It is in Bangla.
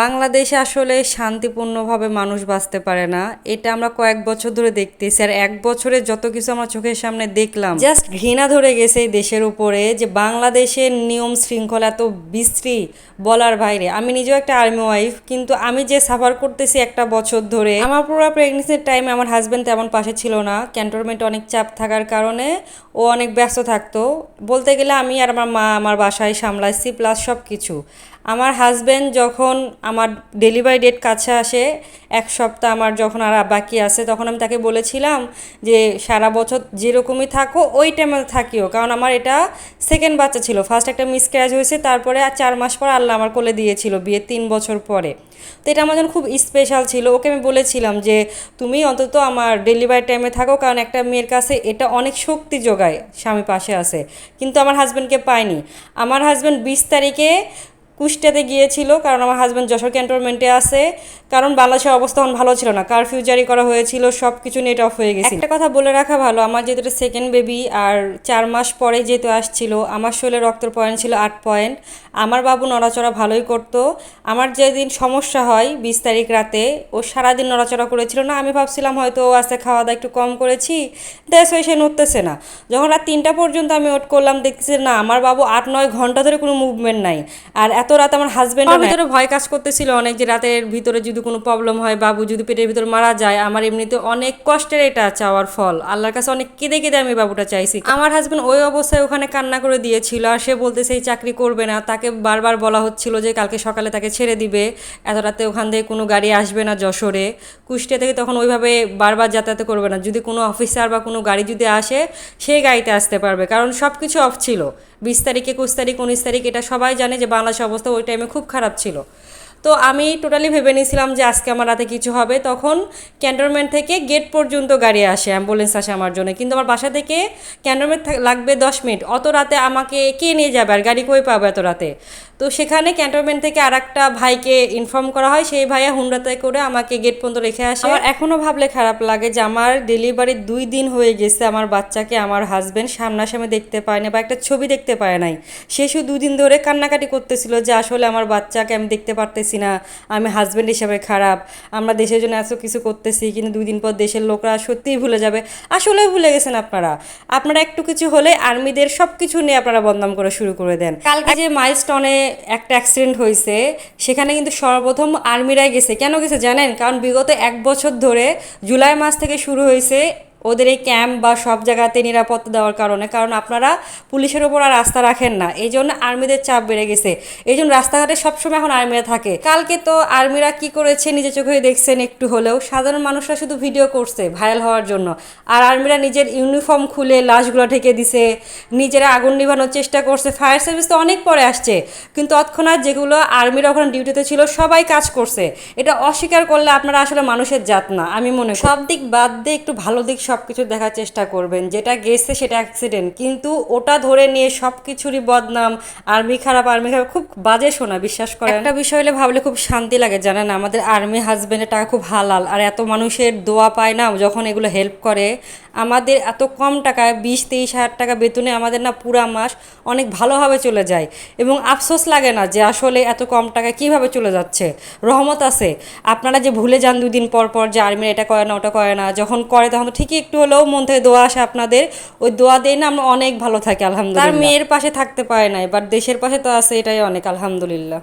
বাংলাদেশে আসলে শান্তিপূর্ণভাবে মানুষ বাঁচতে পারে না। এটা আমরা কয়েক বছর ধরে দেখতেছি। আর এক বছরে যত কিছু আমরা চোখের সামনে দেখলাম জাস্ট ঘৃণা ধরে গেছে এই দেশের উপরে যে বাংলাদেশের নিয়ম শৃঙ্খলা এত বিশ্রী বলার বাইরে। আমি নিজেও একটা আর্মি ওয়াইফ কিন্তু আমি যে সাফার করতেছি একটা বছর ধরে, আমার পুরো প্রেগনেন্সির টাইমে আমার হাজব্যান্ড তেমন পাশে ছিল না। ক্যান্টনমেন্টে অনেক চাপ থাকার কারণে ও অনেক ব্যস্ত থাকতো। বলতে গেলে আমি আর আমার মা আমার বাসায় সামলাইছি প্লাস সব কিছু আমার হাজব্যান্ড যখন আমার ডেলিভারি ডেট কাছে আসে, এক সপ্তাহ আমার যখন আর বাকি আছে, তখন আমি তাকে বলেছিলাম যে সারা বছর যেরকমই থাকো, ওই টাইমে থাকিও। কারণ আমার এটা সেকেন্ড বাচ্চা ছিল। ফার্স্ট একটা মিসক্র্যাচ হয়েছে, তারপরে আর চার মাস পর আল্লাহ আমার কোলে দিয়েছিল বিয়ে তিন বছর পরে। তো এটা আমার জন্য খুব স্পেশাল ছিল। ওকে আমি বলেছিলাম যে তুমি অন্তত আমার ডেলিভারি টাইমে থাকো, কারণ একটা মেয়ের কাছে এটা অনেক শক্তি যোগায়, স্বামী পাশে আছে। কিন্তু আমার হাজব্যান্ডকে পাইনি। আমার হাজব্যান্ড বিশ তারিখে কুষ্টিয়াতে গিয়েছিল, কারণ আমার হাজব্যান্ড যশোর ক্যান্টনমেন্টে আছে। কারণ বাংলাদেশের অবস্থা তখন ভালো ছিল না কারফিউ জারি করা হয়েছিল সব কিছু নেট অফ হয়ে গেছে একটা কথা বলে রাখা ভালো, আমার যেহেতু সেকেন্ড বেবি আর চার মাস পরে যেহেতু আসছিল, আমার শরীরে রক্তর পয়েন্ট ছিল আট পয়েন্ট। আমার বাবু নড়াচড়া ভালোই করতো। আমার যেদিন সমস্যা হয়, বিশ তারিখ রাতে, ও সারাদিন নড়াচড়া করেছিল না, আমি ভাবছিলাম হয়তো ও আজকে খাওয়া দাওয়া একটু কম করেছি। দেশ হয়ে সে নড়তেছে না। যখন রাত তিনটা পর্যন্ত আমি ওট করলাম, দেখতেছি না, আমার বাবু আট নয় ঘণ্টা ধরে কোনো মুভমেন্ট নাই। আর এত রাত আমার হাজব্যান্ড ভিতরে ভয় কাজ করতেছিল অনেক যে রাতের ভিতরে যদি কোনো প্রবলেম হয় বাবু যদি পেটের ভিতরে মারা যায় আমার এমনিতে অনেক কষ্টের এটা চাওয়ার ফল। আল্লাহর কাছে অনেক কেঁদে কেঁদে আমি বাবুটা চাইছি। আমার হাজব্যান্ড ওই অবস্থায় ওখানে কান্না করে দিয়েছিল আর সে বলতেছে এই চাকরি করবে না। তাকে বারবার বলা হচ্ছিল যে কালকে সকালে তাকে ছেড়ে দিবে। এত রাতে ওখান থেকে কোনো গাড়ি আসবে না যশোরে। কুষ্টিয়া থেকে তখন ওইভাবে বারবার যাতায়াত করবে না। যদি কোনো অফিসার বা কোনো গাড়ি যদি আসে সেই গাড়িতে আসতে পারবে। কারণ সব কিছু অফ ছিল। বিশ তারিখ, একুশ তারিখ, উনিশ তারিখ, এটা সবাই জানে যে বাংলাদেশের অবস্থা ওই টাইমে খুব খারাপ ছিল। তো আমি টোটালি ভেবে নিয়েছিলাম যে আজকে আমার রাতে কিছু হবে। তখন ক্যান্টনমেন্ট থেকে গেট পর্যন্ত গাড়ি আসে অ্যাম্বুলেন্স আসে আমার জন্য। কিন্তু আমার বাসা থেকে ক্যান্টনমেন্ট লাগবে দশ মিনিট। অত রাতে আমাকে কে নিয়ে যাবে আর গাড়ি কই পাবে এত রাতে? তো সেখানে ক্যান্টনমেন্ট থেকে আর একটা ভাইকে ইনফর্ম করা হয়। সেই ভাইয়া হুন্ডাতে করে আমাকে গেট পর্যন্ত রেখে আসে। আমার এখনও ভাবলে খারাপ লাগে যে আমার ডেলিভারি দুই দিন হয়ে গেছে আমার বাচ্চাকে, আমার হাজব্যান্ড সামনাসামনি দেখতে পায় না বা একটা ছবি দেখতে পায় নাই। সে শুধু দুদিন ধরে কান্নাকাটি করতেছিল যে আসলে আমার বাচ্চাকে আমি দেখতে পারতেছি না। আমি হাজব্যান্ড হিসাবে খারাপ। আমরা দেশের জন্য এত কিছু করতেছি, কিন্তু দুই দিন পর দেশের লোকরা সত্যিই ভুলে যাবে। আসলে ভুলে গেছেন আপনারা। আপনারা একটু কিছু হলে আর্মিদের সব কিছু নিয়ে আপনারা বদনাম করা শুরু করে দেন। কালকে যে মাইলস্টোনে একটা অ্যাক্সিডেন্ট হয়েছে, সেখানে কিন্তু সর্বপ্রথম আর্মিরাই গেছে। কেন গেছে জানেন? কারণ বিগত এক বছর ধরে জুলাই মাস থেকে শুরু হয়েছে ওদের এই ক্যাম্প বা সব জায়গাতে নিরাপত্তা দেওয়ার কারণে, কারণ আপনারা পুলিশের ওপর আর আস্থা রাখেন না। এই জন্য আর্মিদের চাপ বেড়ে গেছে। এই জন্য রাস্তাঘাটে সবসময় এখন আর্মিরা থাকে। কালকে তো আর্মিরা কি করেছে নিজে চোখে দেখছেন একটু হলেও, সাধারণ মানুষরা শুধু ভিডিও করছে ভাইরাল হওয়ার জন্য। আর আর্মিরা নিজের ইউনিফর্ম খুলে লাশগুলো ঢেকে দিছে, নিজেরা আগুন নিভানোর চেষ্টা করছে। ফায়ার সার্ভিস তো অনেক পরে আসছে, কিন্তু তৎক্ষণাৎ যেগুলো আর্মিরা ওখানে ডিউটিতে ছিল সবাই কাজ করছে। এটা অস্বীকার করলে আপনারা আসলে মানুষের জাত না, আমি মনে সব দিক বাদ দিয়ে একটু ভালো দিক সব কিছু দেখার চেষ্টা করবেন। যেটা গেছে সেটা অ্যাক্সিডেন্ট কিন্তু ওটা ধরে নিয়ে সব কিছুরই বদনাম আর্মি খারাপ আর্মি খারাপ, খুব বাজে শোনা, বিশ্বাস করেন। একটা বিষয় হলে ভাবলে খুব শান্তি লাগে, জানেন? আমাদের আর্মি হাজবেন্ডের টাকা খুব হালাল, আর এত মানুষের দোয়া পায় না, যখন এগুলো হেল্প করে। আমাদের এত কম টাকায় বিশ, তেইশ হাজার টাকা বেতনে আমাদের না পুরা মাস অনেক ভালোভাবে চলে যায়। এবং আফসোস লাগে না যে আসলে এত কম টাকায় কীভাবে চলে যাচ্ছে। রহমত আছে। আপনারা যে ভুলে যান দুদিন পর পর যে আর্মির এটা করে না, ওটা করে না, যখন করে তখন তো ঠিকই একটু হলেও মন থেকে দোয়া আসে আপনাদের। ওই দোয়া দিয়ে না আমরা অনেক ভালো থাকি আলহামদুলিল্লাহ। তার মেয়ের পাশে থাকতে পারে নাই বাট দেশের পাশে তো আছে এটাই অনেক আলহামদুলিল্লাহ।